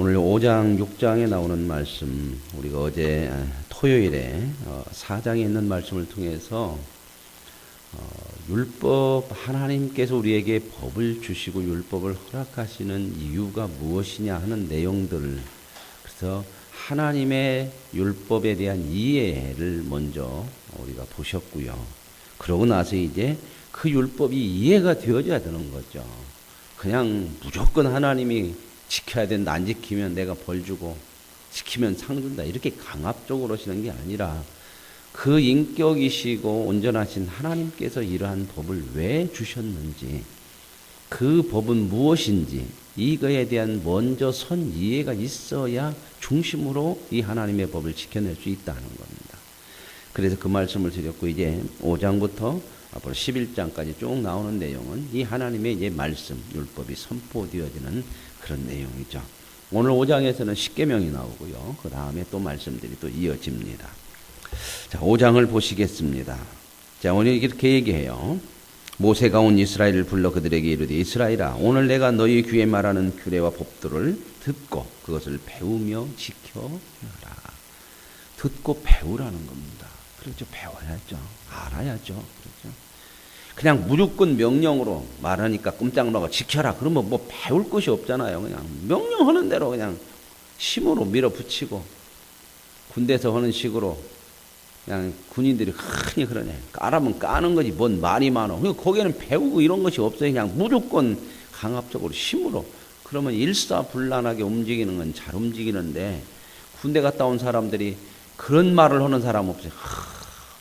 오늘 5장, 6장에 나오는 말씀, 우리가 어제 아, 토요일에 4장에 있는 말씀을 통해서 어, 율법 하나님께서 우리에게 법을 주시고 율법을 허락하시는 이유가 무엇이냐 하는 내용들을 그래서 하나님의 율법에 대한 이해를 먼저 우리가 보셨고요. 그러고 나서 이제 그 율법이 이해가 되어져야 되는 거죠. 그냥 무조건 하나님이 지켜야 된다. 안 지키면 내가 벌 주고 지키면 상 준다. 이렇게 강압적으로 하시는 게 아니라 그 인격이시고 온전하신 하나님께서 이러한 법을 왜 주셨는지 그 법은 무엇인지 이거에 대한 먼저 선 이해가 있어야 중심으로 이 하나님의 법을 지켜낼 수 있다는 겁니다. 그래서 그 말씀을 드렸고 이제 5장부터 앞으로 11장까지 쭉 나오는 내용은 이 하나님의 이제 말씀 율법이 선포되어지는 그런 내용이죠. 오늘 5장에서는 십계명이 나오고요. 그 다음에 또 말씀들이 또 이어집니다. 자, 5장을 보시겠습니다. 자, 오늘 이렇게 얘기해요. 모세가 온 이스라엘을 불러 그들에게 이르되 이스라엘아 오늘 내가 너희 귀에 말하는 규례와 법도를 듣고 그것을 배우며 지켜라. 듣고 배우라는 겁니다. 그렇죠. 배워야죠. 알아야죠. 그렇죠. 그냥 무조건 명령으로 말하니까 꼼짝 나가 지켜라. 그러면 뭐 배울 것이 없잖아요. 그냥 명령하는 대로 그냥 힘으로 밀어붙이고 군대에서 하는 식으로 그냥 군인들이 흔히 그러네. 까라면 까는 거지. 뭔 말이 많어. 그러니까 거기에는 배우고 이런 것이 없어요. 그냥 무조건 강압적으로 힘으로. 그러면 일사불란하게 움직이는 건 잘 움직이는데 군대 갔다 온 사람들이 그런 말을 하는 사람 없어요. 하,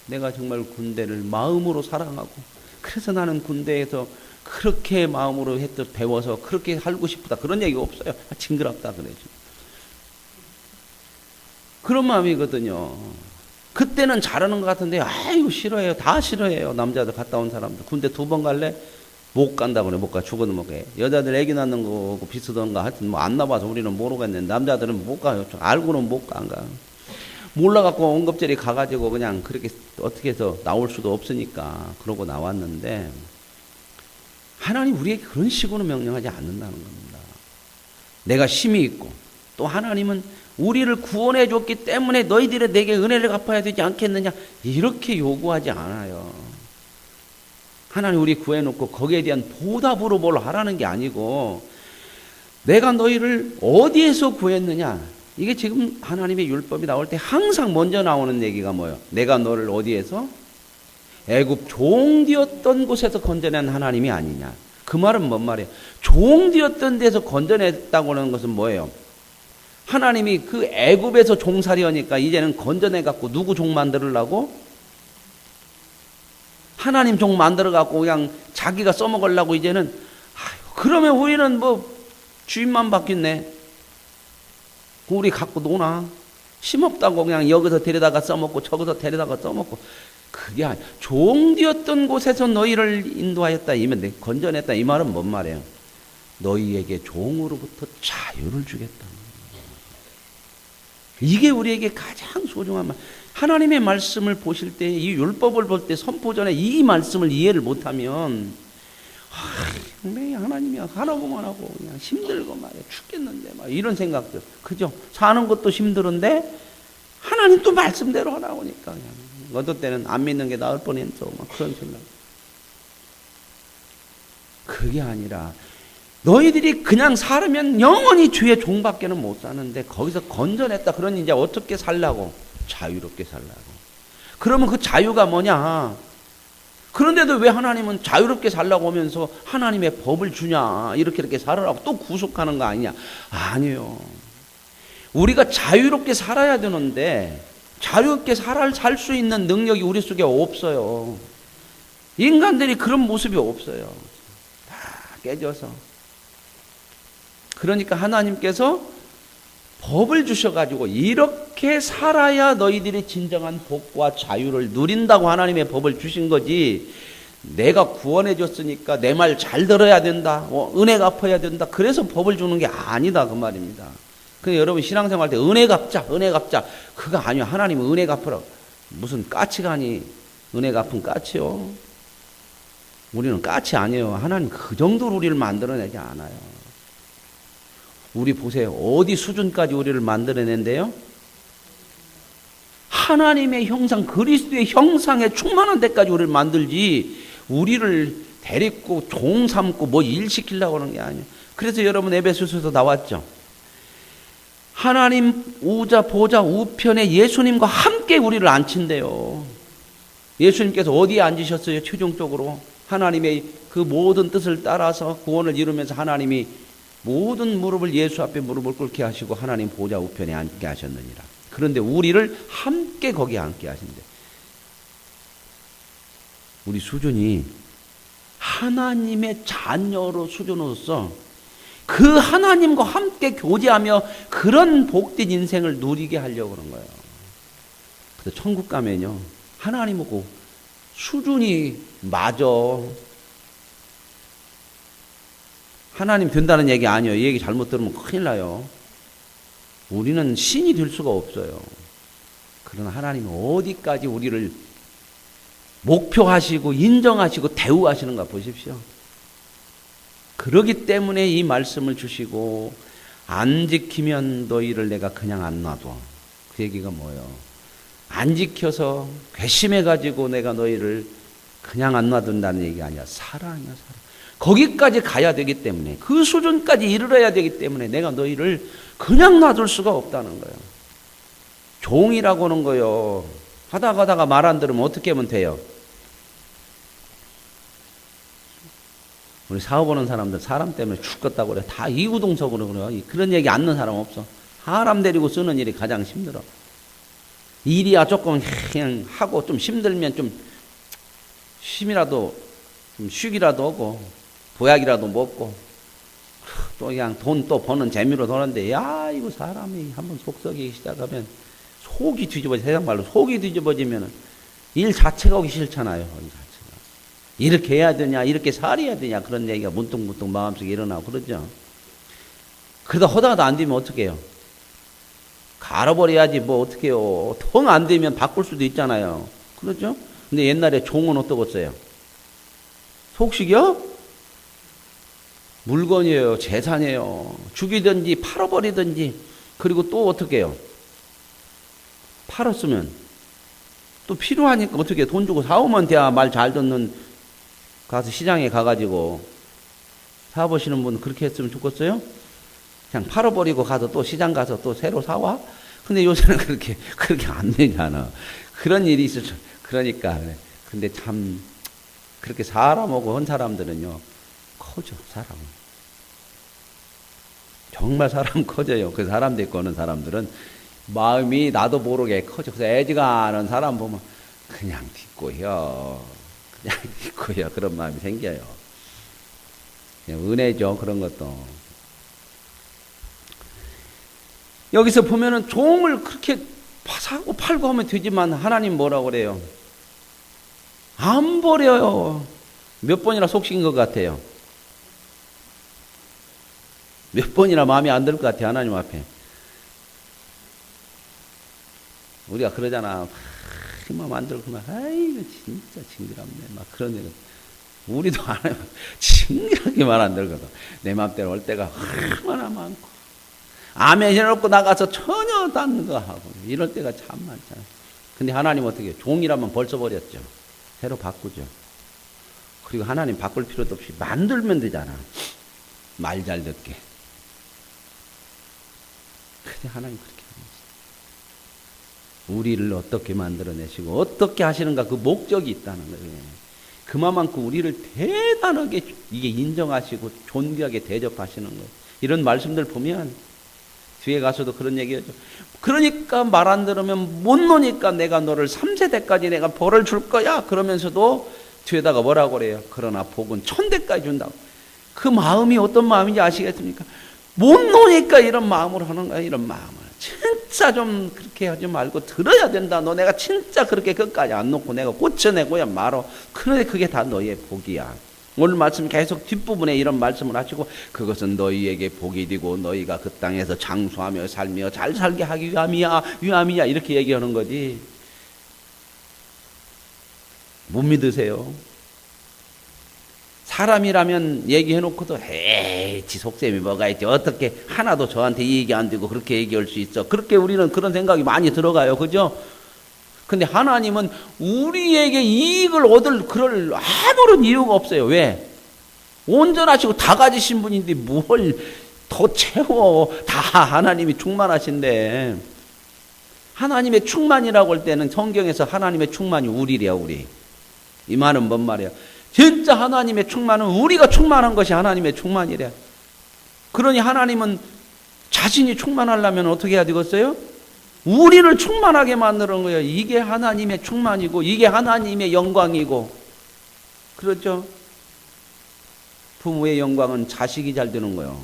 내가 정말 군대를 마음으로 사랑하고 그래서 나는 군대에서 그렇게 마음으로 했듯 배워서 그렇게 살고 싶다. 그런 얘기 없어요. 아, 징그럽다 그래죠. 그런 마음이거든요. 그때는 잘하는 것 같은데 아이고 싫어해요. 다 싫어해요. 남자들 갔다 온 사람들. 군대 두 번 갈래? 못 간다 그래. 못 가. 죽어도 못 가. 여자들 애기 낳는 거고 비슷한가 하여튼 뭐 안 나봐서 우리는 모르겠는데 남자들은 못 가요. 알고는 못 가. 안 가. 몰라갖고 응급자리 가가지고 그냥 그렇게 어떻게 해서 나올 수도 없으니까 그러고 나왔는데 하나님 우리에게 그런 식으로 명령하지 않는다는 겁니다. 내가 힘이 있고 또 하나님은 우리를 구원해 줬기 때문에 너희들이 내게 은혜를 갚아야 되지 않겠느냐 이렇게 요구하지 않아요. 하나님 우리 구해놓고 거기에 대한 보답으로 뭘 하라는 게 아니고 내가 너희를 어디에서 구했느냐 이게 지금 하나님의 율법이 나올 때 항상 먼저 나오는 얘기가 뭐예요? 내가 너를 어디에서 애굽 종되었던 곳에서 건져낸 하나님이 아니냐. 그 말은 뭔 말이에요? 종되었던 데서 건져냈다고 하는 것은 뭐예요? 하나님이 그 애굽에서 종살이하니까 이제는 건져내 갖고 누구 종 만들으려고? 하나님 종 만들어 갖고 그냥 자기가 써먹으려고 이제는 아유, 그러면 우리는 뭐 주인만 바뀌네. 우리 갖고 노나? 힘없다고 그냥 여기서 데려다가 써먹고 저기서 데려다가 써먹고 그게 아니 종되었던 곳에서 너희를 인도하였다 이면 내 건져냈다 이 말은 뭔 말이에요? 너희에게 종으로부터 자유를 주겠다. 이게 우리에게 가장 소중한 말. 하나님의 말씀을 보실 때, 이 율법을 볼 때 선포 전에 이 말씀을 이해를 못하면, 아, 왜 하나님이 하라고만 하고 그냥 힘들고 말이야. 죽겠는데 막 이런 생각들. 그죠? 사는 것도 힘들은데 하나님 또 말씀대로 하라고 하니까 그냥. 어떤 때는 안 믿는 게 나을 뻔했어 막 그런 생각. 그게 아니라 너희들이 그냥 살면 영원히 주의 종밖에는 못 사는데 거기서 건져냈다. 그러니 이제 어떻게 살라고? 자유롭게 살라고. 그러면 그 자유가 뭐냐 그런데도 왜 하나님은 자유롭게 살라고 하면서 하나님의 법을 주냐? 이렇게 이렇게 살아라고 또 구속하는 거 아니냐? 아니요. 우리가 자유롭게 살아야 되는데 자유롭게 살 수 있는 능력이 우리 속에 없어요. 인간들이 그런 모습이 없어요. 다 깨져서. 그러니까 하나님께서 법을 주셔가지고 이렇게 살아야 너희들이 진정한 복과 자유를 누린다고 하나님의 법을 주신 거지. 내가 구원해 줬으니까 내 말 잘 들어야 된다. 어, 은혜 갚아야 된다. 그래서 법을 주는 게 아니다 그 말입니다. 근데 여러분 신앙생활 때 은혜 갚자, 은혜 갚자. 그거 아니요. 하나님은 은혜 갚으라. 무슨 까치가니 은혜 갚은 까치요. 우리는 까치 아니에요. 하나님 그 정도로 우리를 만들어내지 않아요. 우리 보세요. 어디 수준까지 우리를 만들어낸대요? 하나님의 형상, 그리스도의 형상에 충만한 데까지 우리를 만들지, 우리를 데리고 종 삼고 뭐 일 시키려고 하는 게 아니에요. 그래서 여러분 에베소서도 나왔죠. 하나님 우자 보좌 우편에 예수님과 함께 우리를 앉힌대요. 예수님께서 어디에 앉으셨어요? 최종적으로 하나님의 그 모든 뜻을 따라서 구원을 이루면서 하나님이 모든 무릎을 예수 앞에 무릎을 꿇게 하시고 하나님 보좌 우편에 앉게 하셨느니라. 그런데 우리를 함께 거기에 앉게 하신대. 우리 수준이 하나님의 자녀로 수준으로서 그 하나님과 함께 교제하며 그런 복된 인생을 누리게 하려고 그런 거예요. 그래서 천국 가면요. 하나님하고 수준이 맞아. 하나님 된다는 얘기 아니에요. 이 얘기 잘못 들으면 큰일 나요. 우리는 신이 될 수가 없어요. 그러나 하나님은 어디까지 우리를 목표하시고 인정하시고 대우하시는가 보십시오. 그러기 때문에 이 말씀을 주시고 안 지키면 너희를 내가 그냥 안 놔둬. 그 얘기가 뭐예요? 안 지켜서 괘씸해 가지고 내가 너희를 그냥 안 놔둔다는 얘기 아니야. 사랑이야, 사랑. 거기까지 가야 되기 때문에 그 수준까지 이르러야 되기 때문에 내가 너희를 그냥 놔둘 수가 없다는 거예요. 종이라고 하는 거요. 하다 가 다가 말 안 들으면 어떻게 하면 돼요? 우리 사업 하는 사람들 사람 때문에 죽겠다고 그래. 다 이구동성으로 그래요. 그런 얘기 안는 사람 없어. 사람 데리고 쓰는 일이 가장 힘들어. 일이야 조금 그냥 하고 좀 힘들면 좀 쉼이라도 좀 쉬기라도 하고 보약이라도 먹고 또 그냥 돈 또 버는 재미로 도는데 야 이거 사람이 한번 속 썩이기 시작하면 속이 뒤집어져 세상 말로 속이 뒤집어지면 일 자체가 오기 싫잖아요. 일 자체가. 이렇게 해야 되냐 이렇게 살아야 되냐 그런 얘기가 문득문득 마음속에 일어나고 그러죠. 그러다 허다가도 안 되면 어떻게 해요? 갈아버려야지 뭐 어떻게 해요. 통안 되면 바꿀 수도 있잖아요. 그렇죠? 근데 옛날에 종은 어떠겠어요? 속식이요? 물건이에요. 재산이에요. 죽이든지 팔아버리든지 그리고 또 어떻게 해요? 팔았으면 또 필요하니까 어떻게 돈 주고 사오면 돼야 말 잘 듣는 가서 시장에 가가지고 사보시는 분 그렇게 했으면 좋겠어요? 그냥 팔아버리고 가서 또 시장 가서 또 새로 사와? 근데 요새는 그렇게, 그렇게 안 되잖아. 그런 일이 줄, 그러니까. 근데 참, 그렇게 사람하고 한 사람들은요, 커져, 사람은. 정말 사람 커져요. 그 사람 데리고 오는 사람들은 마음이 나도 모르게 커져. 그래서 애지간한 사람 보면 그냥 딛고요. 그냥 딛고요. 그런 마음이 생겨요. 은혜죠. 그런 것도. 여기서 보면은 종을 그렇게 사고 팔고 하면 되지만 하나님 뭐라고 그래요? 안 버려요. 몇 번이나 속신 것 같아요. 몇 번이나 마음에 안 들 것 같아요. 하나님 앞에. 우리가 그러잖아. 마음 안 들고 막, 아이고, 진짜 징그럽네. 막 그런 얘기. 우리도 안 해요. 징그럽게 말 안 들거든. 내 맘대로 올 때가 얼마나 많고. 아멘 해놓고 나가서 전혀 딴 거 하고. 이럴 때가 참 많잖아. 근데 하나님 어떻게? 종이라면 벌써 버렸죠. 새로 바꾸죠. 그리고 하나님 바꿀 필요도 없이 만들면 되잖아. 말 잘 듣게. 근데 하나님 그렇게 합니다. 우리를 어떻게 만들어내시고 어떻게 하시는가 그 목적이 있다는 거예요. 그만큼 우리를 대단하게 이게 인정하시고 존귀하게 대접하시는 거예요. 이런 말씀들 보면 뒤에 가서도 그런 얘기하죠. 그러니까 말 안 들으면 못 노니까 내가 너를 3세대까지 내가 벌을 줄 거야. 그러면서도 뒤에다가 뭐라고 그래요? 그러나 복은 천대까지 준다고. 그 마음이 어떤 마음인지 아시겠습니까? 못 노니까 이런 마음으로 하는 거야, 이런 마음을. 진짜 좀 그렇게 하지 말고 들어야 된다. 너 내가 진짜 그렇게 끝까지 안 놓고 내가 고쳐내고야 말어. 그런데 그게 다 너의 복이야. 오늘 말씀 계속 뒷부분에 이런 말씀을 하시고 그것은 너희에게 복이 되고 너희가 그 땅에서 장수하며 살며 잘 살게 하기 위함이야 위함이야 이렇게 얘기하는 거지 못 믿으세요 사람이라면 얘기해놓고도 에이 지 속셈이 뭐가 있지? 어떻게 하나도 저한테 이익이 안 되고 그렇게 얘기할 수 있어? 그렇게 우리는 그런 생각이 많이 들어가요. 그죠? 근데 하나님은 우리에게 이익을 얻을 그럴 아무런 이유가 없어요. 왜? 온전하시고 다 가지신 분인데 뭘 더 채워? 다 하나님이 충만하신데. 하나님의 충만이라고 할 때는 성경에서 하나님의 충만이 우리래요 우리. 이 말은 뭔 말이야 진짜 하나님의 충만은 우리가 충만한 것이 하나님의 충만이래. 그러니 하나님은 자신이 충만하려면 어떻게 해야 되겠어요? 우리를 충만하게 만드는 거예요. 이게 하나님의 충만이고, 이게 하나님의 영광이고. 그렇죠? 부모의 영광은 자식이 잘 되는 거예요.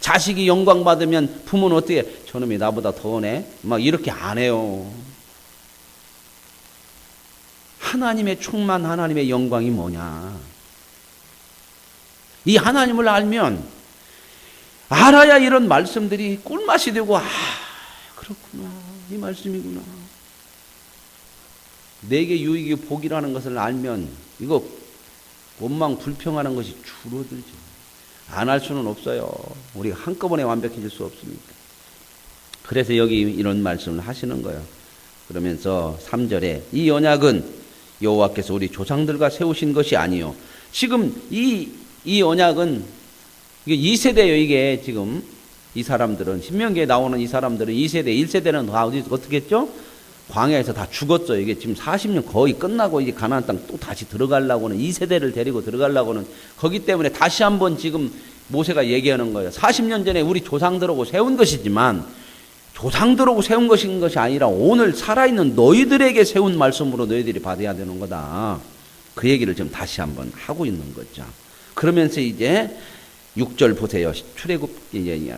자식이 영광 받으면 부모는 어떻게, 해? 저놈이 나보다 더네? 막 이렇게 안 해요. 하나님의 충만, 하나님의 영광이 뭐냐? 이 하나님을 알면 알아야 이런 말씀들이 꿀맛이 되고 아 그렇구나 이 말씀이구나 내게 유익이 복이라는 것을 알면 이거 원망 불평하는 것이 줄어들죠. 안 할 수는 없어요. 우리가 한꺼번에 완벽해질 수 없으니까. 그래서 여기 이런 말씀을 하시는 거예요. 그러면서 3절에 이 언약은 여호와께서 우리 조상들과 세우신 것이 아니요. 지금 이, 이 언약은 이게 2세대예요, 이게 지금. 이 사람들은, 신명기에 나오는 이 사람들은 2세대, 1세대는 다 어디, 어떻게 했죠? 광야에서 다 죽었어요. 이게 지금 40년 거의 끝나고 이제 가나안 땅 또 다시 들어가려고는 2세대를 데리고 들어가려고는 거기 때문에 다시 한번 지금 모세가 얘기하는 거예요. 40년 전에 우리 조상들하고 세운 것이지만 조상들하고 세운 것인 것이 아니라 오늘 살아있는 너희들에게 세운 말씀으로 너희들이 받아야 되는 거다. 그 얘기를 지금 다시 한번 하고 있는 거죠. 그러면서 이제 6절 보세요. 출애굽 이제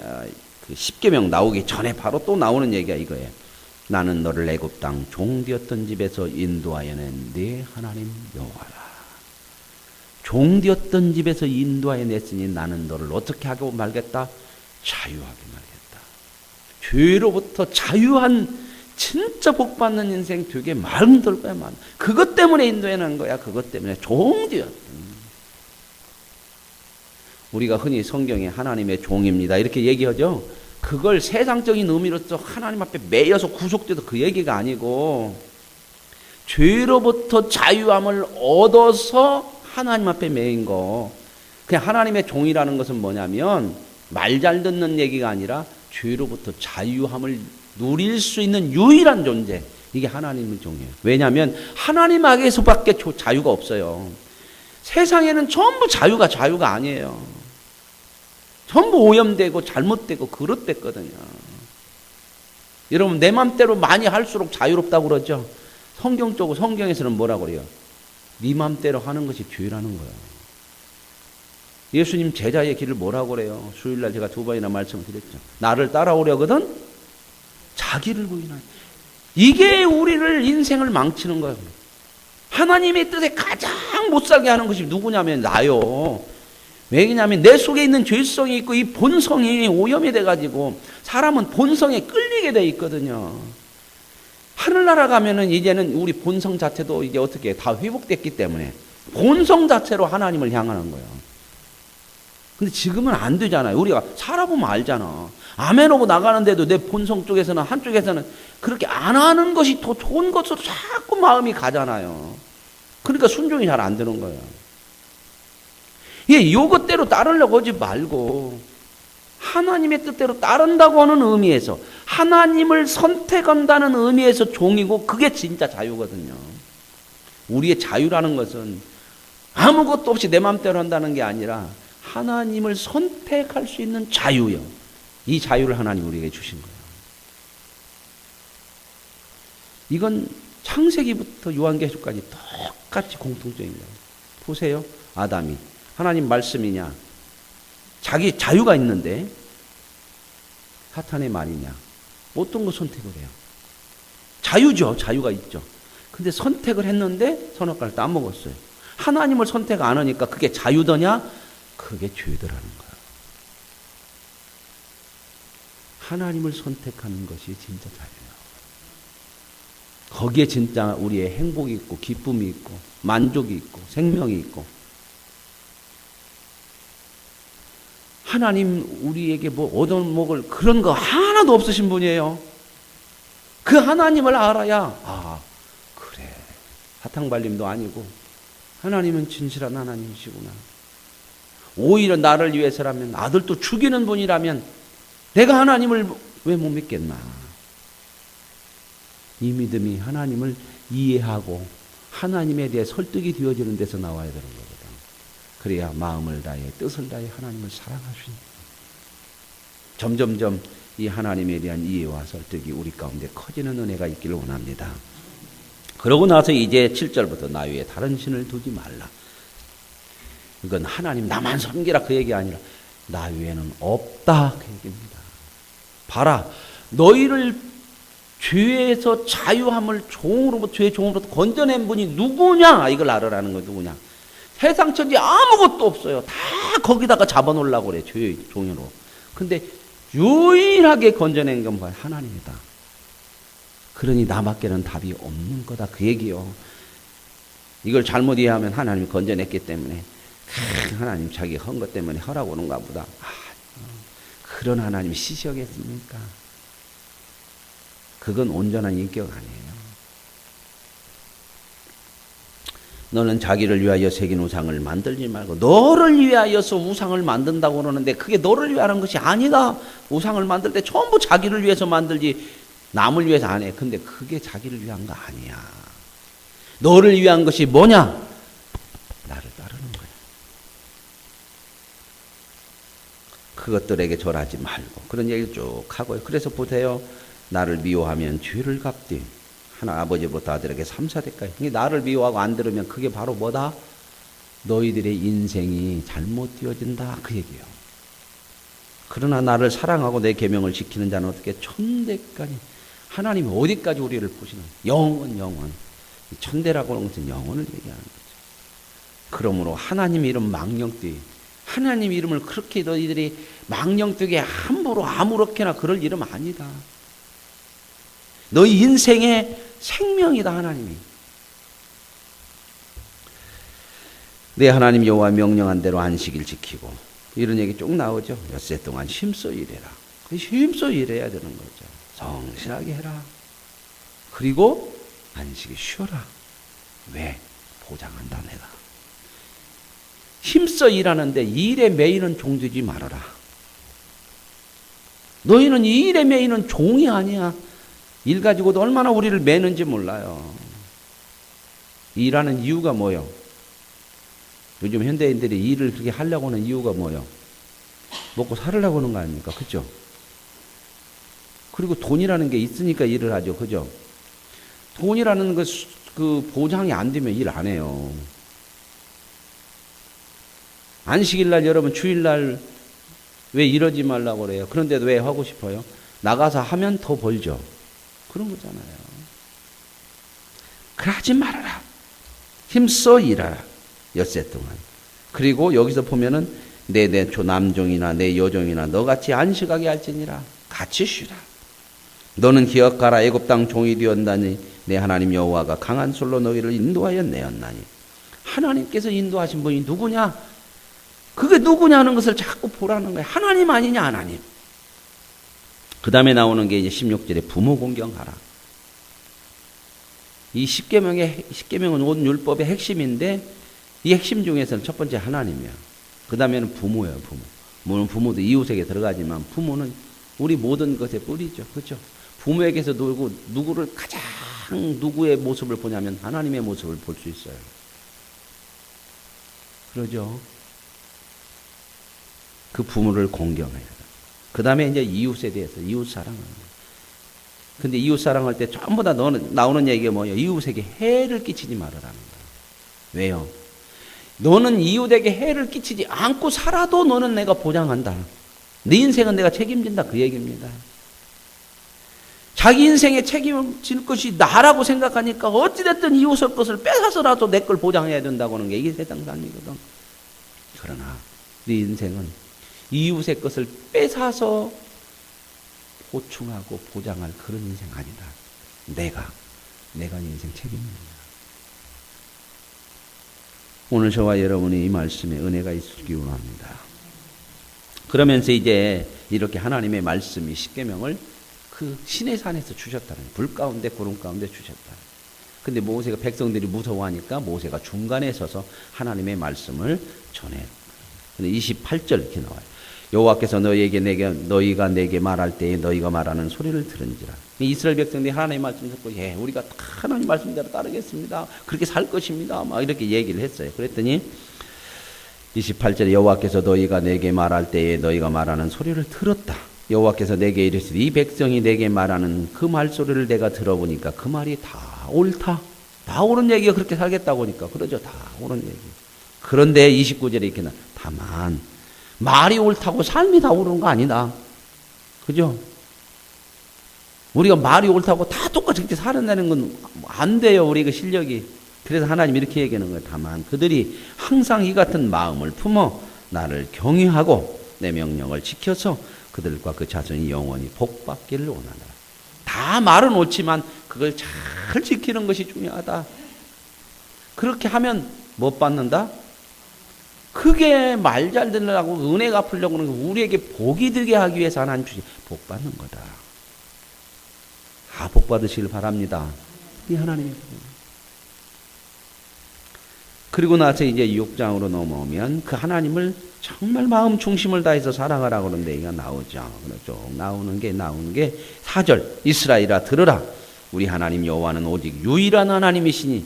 그 10계명 나오기 전에 바로 또 나오는 얘기가 이거예요. 나는 너를 애굽 땅 종되었던 집에서 인도하여낸 네 하나님 여호와라. 종되었던 집에서 인도하여 냈으니 나는 너를 어떻게 하고 말겠다? 자유하게 말겠다. 죄로부터 자유한 진짜 복 받는 인생 되게 마음 들 거야, 만. 그것 때문에 인도해낸 거야. 그것 때문에 종되었. 우리가 흔히 성경에 하나님의 종입니다. 이렇게 얘기하죠. 그걸 세상적인 의미로서 하나님 앞에 매여서 구속돼도 그 얘기가 아니고 죄로부터 자유함을 얻어서 하나님 앞에 매인 거. 그냥 하나님의 종이라는 것은 뭐냐면 말 잘 듣는 얘기가 아니라 죄로부터 자유함을 누릴 수 있는 유일한 존재. 이게 하나님의 종이에요. 왜냐하면 하나님 앞에서밖에 자유가 없어요. 세상에는 전부 자유가 자유가 아니에요. 전부 오염되고 잘못되고 그릇됐거든요. 여러분 내 맘대로 많이 할수록 자유롭다고 그러죠. 성경적으로 성경에서는 뭐라고 그래요? 네 맘대로 하는 것이 죄라는 거예요. 예수님 제자의 길을 뭐라고 그래요? 수요일날 제가 두 번이나 말씀을 드렸죠. 나를 따라오려거든 자기를 부인하니. 이게 우리를 인생을 망치는 거예요. 하나님의 뜻에 가장 못 살게 하는 것이 누구냐면 나요. 왜냐하면 내 속에 있는 죄성이 있고 이 본성이 오염이 돼가지고 사람은 본성에 끌리게 돼 있거든요. 하늘나라 가면은 이제는 우리 본성 자체도 이제 어떻게 다 회복됐기 때문에 본성 자체로 하나님을 향하는 거예요. 근데 지금은 안 되잖아요. 우리가 살아보면 알잖아. 아멘하고 나가는데도 내 본성 쪽에서는 한쪽에서는 그렇게 안 하는 것이 더 좋은 것으로 자꾸 마음이 가잖아요. 그러니까 순종이 잘 안 되는 거예요. 예, 이것대로 따르려고 하지 말고 하나님의 뜻대로 따른다고 하는 의미에서 하나님을 선택한다는 의미에서 종이고 그게 진짜 자유거든요. 우리의 자유라는 것은 아무것도 없이 내 마음대로 한다는 게 아니라 하나님을 선택할 수 있는 자유요. 이 자유를 하나님 우리에게 주신 거예요. 이건 창세기부터 요한계시록까지 똑같이 공통적인 거예요. 보세요. 아담이 하나님 말씀이냐? 자기 자유가 있는데 사탄의 말이냐? 어떤 거 선택을 해요? 자유죠. 자유가 있죠. 근데 선택을 했는데 선악과를 따먹었어요. 하나님을 선택 안 하니까 그게 자유더냐? 크게 죄더라는 거야. 하나님을 선택하는 것이 진짜 자유야. 거기에 진짜 우리의 행복이 있고, 기쁨이 있고, 만족이 있고, 생명이 있고. 하나님 우리에게 뭐 얻어먹을 그런 거 하나도 없으신 분이에요. 그 하나님을 알아야, 아, 그래. 사탕발림도 아니고, 하나님은 진실한 하나님이시구나. 오히려 나를 위해서라면 아들도 죽이는 분이라면 내가 하나님을 왜 못 믿겠나? 이 믿음이 하나님을 이해하고 하나님에 대해 설득이 되어지는 데서 나와야 되는 거거든. 그래야 마음을 다해 뜻을 다해 하나님을 사랑할 수 있는. 점점점 이 하나님에 대한 이해와 설득이 우리 가운데 커지는 은혜가 있기를 원합니다. 그러고 나서 이제 7절부터 나 위에 다른 신을 두지 말라. 이건 하나님 나만 섬기라 그 얘기 아니라 나 위에는 없다 그 얘기입니다. 봐라 너희를 죄에서 자유함을 종으로부터 죄의 종으로부터 건져낸 분이 누구냐? 이걸 알아라는 거 누구냐 세상 천지 아무것도 없어요. 다 거기다가 잡아놓으려고 그래 죄의 종으로. 근데 유일하게 건져낸 건 뭐야? 하나님이다. 그러니 나밖에는 답이 없는 거다 그 얘기요. 이걸 잘못 이해하면 하나님이 건져냈기 때문에 크, 하나님 자기 한것 때문에 허락 오는가 보다 아, 그런 하나님 시시하겠습니까? 그건 온전한 인격 아니에요. 너는 자기를 위하여 새긴 우상을 만들지 말고 너를 위하여서 우상을 만든다고 그러는데 그게 너를 위하는 것이 아니다. 우상을 만들 때 전부 자기를 위해서 만들지 남을 위해서 안 해. 근데 그게 자기를 위한 거 아니야. 너를 위한 것이 뭐냐? 나를 따르는 거야. 그것들에게 절하지 말고 그런 얘기를 쭉 하고요. 그래서 보세요. 나를 미워하면 죄를 갚되 하나 아버지부터 아들에게 삼사대까지 이게 나를 미워하고 안 들으면 그게 바로 뭐다? 너희들의 인생이 잘못 되어진다 그 얘기예요. 그러나 나를 사랑하고 내 계명을 지키는 자는 어떻게 천대까지 하나님이 어디까지 우리를 보시는 영원 영원 천대라고 하는 것은 영원을 얘기하는 거죠. 그러므로 하나님 이름 망령되이 하나님 이름을 그렇게 너희들이 망령되게 함부로 아무렇게나 그럴 이름 아니다. 너희 인생의 생명이다 하나님이. 내 하나님 여호와 명령한 대로 안식일 지키고 이런 얘기 쭉 나오죠. 엿새 동안 힘써 일해라. 힘써 일해야 되는 거죠. 성실하게 해라. 그리고 안식에 쉬어라. 왜? 보장한다 내가. 힘써 일하는데 일에 매이는 종되지 말아라. 너희는 이 일에 매이는 종이 아니야. 일 가지고도 얼마나 우리를 매는지 몰라요. 일하는 이유가 뭐요? 요즘 현대인들이 일을 그렇게 하려고 하는 이유가 뭐요? 먹고 살으려고 하는 거 아닙니까? 그죠? 그리고 돈이라는 게 있으니까 일을 하죠. 그죠? 돈이라는 그, 그 보장이 안 되면 일 안 해요. 안식일 날 여러분 주일날 왜 이러지 말라고 그래요? 그런데도 왜 하고 싶어요? 나가서 하면 더 벌죠. 그런 거잖아요. 그러지 말아라. 힘써 일하라. 엿새 동안. 그리고 여기서 보면은 내내 남종이나 내 여종이나 너같이 안식하게 할지니라. 같이 쉬라. 너는 기억하라. 애굽 땅 종이 되었나니 내 하나님 여호와가 강한 솔로 너희를 인도하여 내었나니. 하나님께서 인도하신 분이 누구냐? 그게 누구냐는 것을 자꾸 보라는 거예요. 하나님 아니냐, 하나님. 그 다음에 나오는 게 이제 16절에 부모 공경하라. 이 10계명의 10계명은 온 율법의 핵심인데 이 핵심 중에서는 첫 번째 하나님이야. 그 다음에는 부모예요, 부모. 물론 부모도 이웃에게 들어가지만 부모는 우리 모든 것의 뿌리죠. 그렇죠? 부모에게서 누구 누구를 가장 누구의 모습을 보냐면 하나님의 모습을 볼 수 있어요. 그러죠? 그 부모를 공경해야 돼. 그 다음에 이제 이웃에 대해서 이웃 사랑하는 거예요. 근데 이웃 사랑할 때 전부 다 너는, 나오는 얘기가 뭐예요? 이웃에게 해를 끼치지 말아라는 거예요. 왜요? 너는 이웃에게 해를 끼치지 않고 살아도 너는 내가 보장한다. 네 인생은 내가 책임진다. 그 얘기입니다. 자기 인생에 책임질 것이 나라고 생각하니까 어찌됐든 이웃의 것을 뺏어서라도 내 걸 보장해야 된다고 하는 게 이게 세상 삶이거든. 그러나 네 인생은 이웃의 것을 뺏어서 보충하고 보장할 그런 인생 아니다. 내가, 내가 인생 책임입니다. 오늘 저와 여러분이 이 말씀에 은혜가 있기 원합니다. 그러면서 이제 이렇게 하나님의 말씀이 십계명을 그 신의 산에서 주셨다는. 불 가운데 구름 가운데 주셨다. 근데 모세가 백성들이 무서워하니까 모세가 중간에 서서 하나님의 말씀을 전해. 근데 28절 이렇게 나와요. 여호와께서 너희에게 내게 너희가 내게 말할 때에 너희가 말하는 소리를 들은지라. 이스라엘 백성들이 하나님의 말씀 듣고 예, 우리가 다 하나님 말씀대로 따르겠습니다. 그렇게 살 것입니다. 막 이렇게 얘기를 했어요. 그랬더니 28절에 여호와께서 너희가 내게 말할 때에 너희가 말하는 소리를 들었다. 여호와께서 내게 이르시되 이 백성이 내게 말하는 그 말소리를 내가 들어보니까 그 말이 다 옳다. 다 옳은 얘기가 그렇게 살겠다고 하니까 그러죠. 다 옳은 얘기. 그런데 29절에 이렇게 나 다만 말이 옳다고 삶이 다 옳은 거 아니다. 그죠? 우리가 말이 옳다고 다 똑같이 살아내는 건 안 돼요. 우리 그 실력이. 그래서 하나님 이렇게 얘기하는 거예요. 다만 그들이 항상 이 같은 마음을 품어 나를 경외하고 내 명령을 지켜서 그들과 그 자손이 영원히 복받기를 원하노라. 다 말은 옳지만 그걸 잘 지키는 것이 중요하다. 그렇게 하면 못 받는다? 크게 말잘 듣느라고 은혜 갚으려고 하는 거 우리에게 복이 되게 하기 위해서 하나님 주신 복 받는 거다. 아, 복 받으시길 바랍니다. 이 하나님의. 그리고 나서 이제 6장으로 넘어오면 그 하나님을 정말 마음 중심을 다해서 사랑하라고 그러는데 이가 나오죠. 그렇죠. 나오는 게 나오는 게 4절 이스라엘아 들으라. 우리 하나님 여호와는 오직 유일한 하나님이시니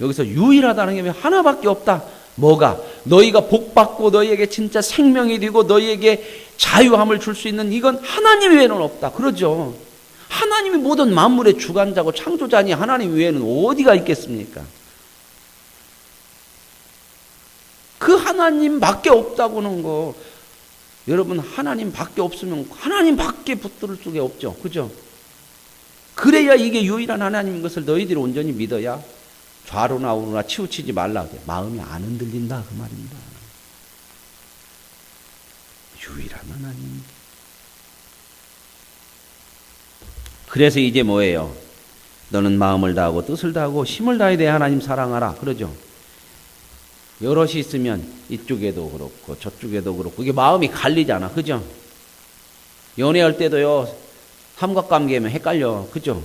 여기서 유일하다는 게 하나밖에 없다. 뭐가 너희가 복 받고 너희에게 진짜 생명이 되고 너희에게 자유함을 줄 수 있는 이건 하나님 외에는 없다. 그러죠. 하나님이 모든 만물의 주관자고 창조자니 하나님 외에는 어디가 있겠습니까? 그 하나님밖에 없다고는 거 여러분 하나님밖에 없으면 하나님밖에 붙들 수가 없죠. 그죠? 그래야 이게 유일한 하나님인 것을 너희들이 온전히 믿어야 좌로나 우로나 치우치지 말라. 마음이 안 흔들린다 그 말입니다. 유일한 하나님. 그래서 이제 뭐예요? 너는 마음을 다하고 뜻을 다하고 힘을 다해 내 하나님 사랑하라. 그러죠? 여럿이 있으면 이쪽에도 그렇고 저쪽에도 그렇고 이게 마음이 갈리잖아. 그죠? 연애할 때도요. 삼각관계면 헷갈려. 그죠?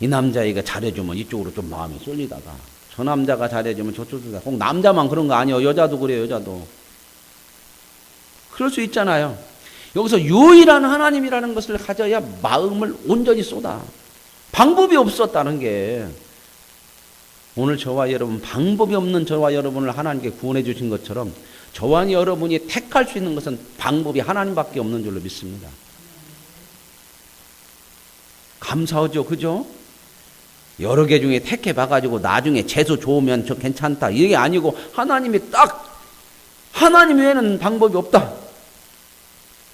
이 남자애가 잘해주면 이쪽으로 좀 마음이 쏠리다가 저 남자가 잘해주면 저쪽으로 꼭 남자만 그런 거 아니에요. 여자도 그래요. 여자도. 그럴 수 있잖아요. 여기서 유일한 하나님이라는 것을 가져야 마음을 온전히 쏟아. 방법이 없었다는 게 오늘 저와 여러분 방법이 없는 저와 여러분을 하나님께 구원해 주신 것처럼 저와 여러분이 택할 수 있는 것은 방법이 하나님밖에 없는 줄로 믿습니다. 감사하죠, 그죠? 여러 개 중에 택해 봐가지고 나중에 재수 좋으면 저 괜찮다 이게 아니고 하나님이 딱 하나님 외에는 방법이 없다.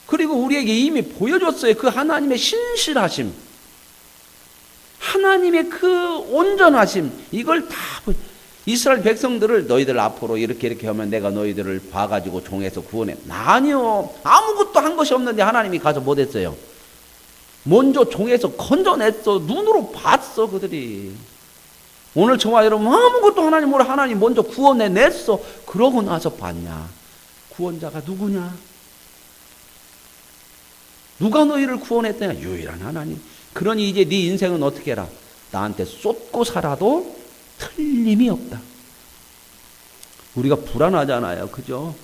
그리고 우리에게 이미 보여줬어요. 그 하나님의 신실하심. 하나님의 그 온전하심. 이걸 다 이스라엘 백성들을 너희들 앞으로 이렇게 이렇게 하면 내가 너희들을 봐가지고 종에서 구원해. 아니요. 아무것도 한 것이 없는데 하나님이 가서 못했어요. 먼저 종에서 건져냈어. 눈으로 봤어, 그들이. 오늘 저와 여러분 아무것도 하나님 모르 하나님 먼저 구원해냈어. 그러고 나서 봤냐. 구원자가 누구냐? 누가 너희를 구원했더냐? 유일한 하나님. 그러니 이제 네 인생은 어떻게 해라? 나한테 쏟고 살아도 틀림이 없다. 우리가 불안하잖아요. 그죠?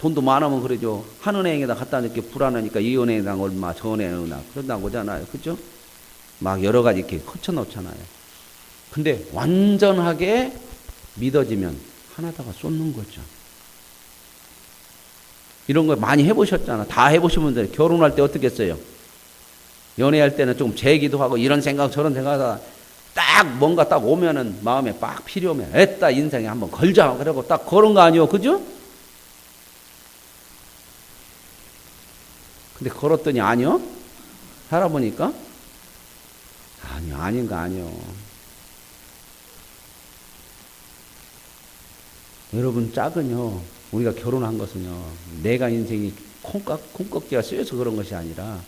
돈도 많으면 그러죠. 한 은행에다 갖다 놓게 불안하니까 이 은행당 얼마, 얼마 그런다고 하잖아요. 그죠? 막 여러 가지 이렇게 커쳐 놓잖아요. 근데 완전하게 믿어지면 하나다가 쏟는 거죠. 이런 거 많이 해보셨잖아. 다 해보신 분들 결혼할 때 어떻게 했어요? 연애할 때는 좀 재기도 하고 이런 생각 저런 생각하다 딱 뭔가 딱 오면은 마음에 빡 필요하면 애따 인생에 한번 걸자 그러고 딱 그런 거 아니요 그죠? 근데 걸었더니 아니요 살아보니까 아니요 아닌 거 아니요 여러분 짝은요 우리가 결혼한 것은요 내가 인생이 콩깍 콩깍지가 쓰여서 그런 것이 아니라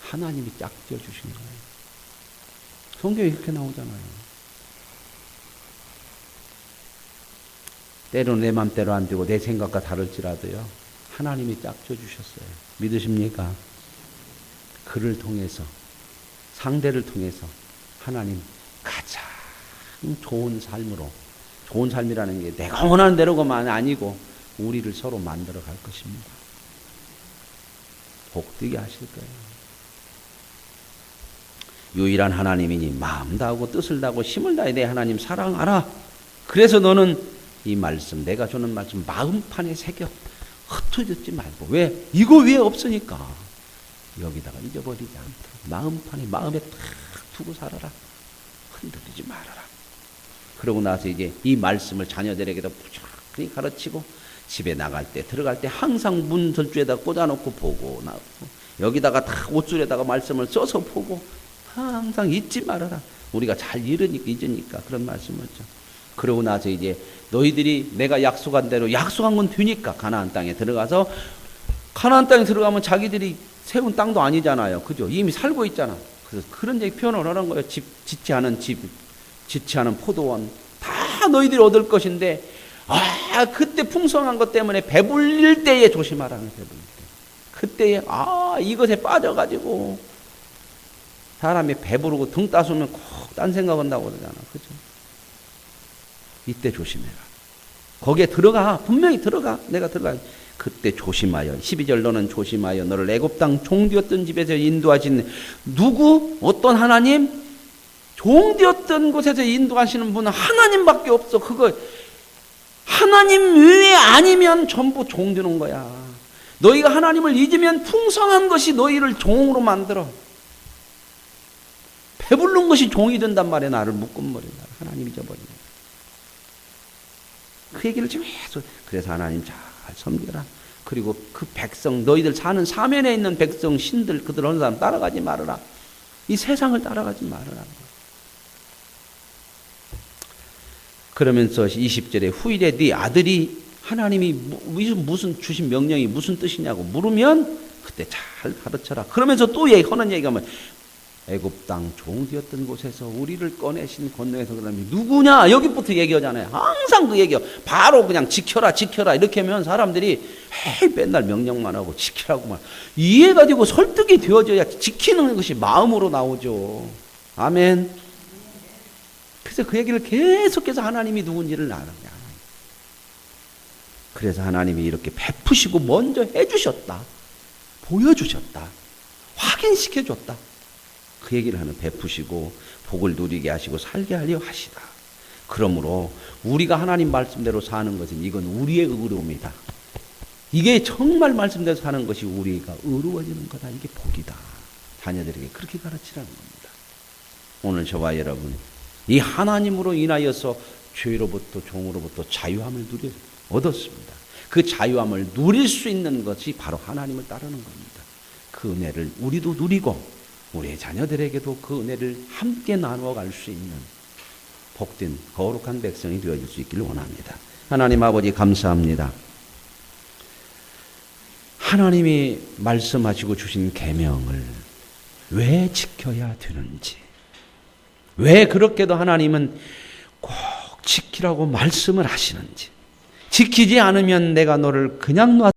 하나님이 짝지어 주신 거예요. 성경에 이렇게 나오잖아요. 때로 내 맘대로 안 되고 내 생각과 다를지라도요. 하나님이 짝져 주셨어요. 믿으십니까? 그를 통해서 상대를 통해서 하나님 가장 좋은 삶으로 좋은 삶이라는 게 내가 원하는 대로가만 아니고 우리를 서로 만들어 갈 것입니다. 복되게 하실 거예요. 유일한 하나님이니 마음 다하고 뜻을 다하고 힘을 다해 내 하나님 사랑하라. 그래서 너는 이 말씀 내가 주는 말씀 마음판에 새겨 흩어졌지 말고 왜 이거 위에 없으니까 여기다가 잊어버리지 않도록 마음판에 마음에 탁 두고 살아라. 흔들리지 말아라. 그러고 나서 이제 이 말씀을 자녀들에게도 부지런히 가르치고 집에 나갈 때 들어갈 때 항상 문 절주에다 꽂아놓고 보고 나고 여기다가 다 옷줄에다가 말씀을 써서 보고 항상 잊지 말아라. 우리가 잘 잃으니까 잊으니까 그런 말씀이었죠. 그러고 나서 이제 너희들이 내가 약속한 대로 약속한 건 되니까 가나안 땅에 들어가서 가나안 땅에 들어가면 자기들이 세운 땅도 아니잖아요. 그죠? 이미 살고 있잖아. 그래서 그런 얘기 표현을 하는 거예요. 집, 짓지 않은 집, 짓지 않은 포도원 다 너희들이 얻을 것인데 아 그때 풍성한 것 때문에 배불릴 때에 조심하라는 배불릴 때. 그때에 아 이것에 빠져가지고 사람이 배부르고 등 따수면 꼭 딴 생각한다고 그러잖아. 그죠? 이때 조심해라. 거기에 들어가. 분명히 들어가. 내가 들어가. 그때 조심하여 12절 너는 조심하여 너를 애굽 땅 종되었던 집에서 인도하신 누구 어떤 하나님 종되었던 곳에서 인도하시는 분은 하나님밖에 없어. 그거 하나님 외에 아니면 전부 종되는 거야. 너희가 하나님을 잊으면 풍성한 것이 너희를 종으로 만들어. 배부른 것이 종이 된단 말이야. 나를 묶음버린다. 하나님 잊어버린다. 그 얘기를 지금 계속 그래서 하나님 잘 섬겨라. 그리고 그 백성 너희들 사는 사면에 있는 백성 신들 그들 어느 사람 따라가지 말아라. 이 세상을 따라가지 말아라. 그러면서 20절에 후일에 네 아들이 하나님이 무슨 무슨 주신 명령이 무슨 뜻이냐고 물으면 그때 잘 가르쳐라. 그러면서 또 얘기 하는 얘기가 뭐 애굽 땅 종되었던 곳에서 우리를 꺼내신 건너에서 그러면 누구냐 여기부터 얘기하잖아요. 항상 그 얘기요. 바로 그냥 지켜라 지켜라 이렇게 하면 사람들이 에이, 맨날 명령만 하고 지키라고만 이해가지고 설득이 되어져야 지키는 것이 마음으로 나오죠. 아멘. 그래서 그 얘기를 계속해서 하나님이 누군지를 아는 거야. 그래서 하나님이 이렇게 베푸시고 먼저 해주셨다. 보여주셨다. 확인시켜줬다. 그 얘기를 하는 베푸시고 복을 누리게 하시고 살게 하려 하시다. 그러므로 우리가 하나님 말씀대로 사는 것은 이건 우리의 의로움이다. 이게 정말 말씀대로 사는 것이 우리가 의로워지는 거다. 이게 복이다. 자녀들에게 그렇게 가르치라는 겁니다. 오늘 저와 여러분 이 하나님으로 인하여서 죄로부터 종으로부터 자유함을 누려 얻었습니다. 그 자유함을 누릴 수 있는 것이 바로 하나님을 따르는 겁니다. 그 은혜를 우리도 누리고 우리의 자녀들에게도 그 은혜를 함께 나누어 갈 수 있는 복된 거룩한 백성이 되어질 수 있기를 원합니다. 하나님 아버지 감사합니다. 하나님이 말씀하시고 주신 계명을 왜 지켜야 되는지 왜 그렇게도 하나님은 꼭 지키라고 말씀을 하시는지 지키지 않으면 내가 너를 그냥 놔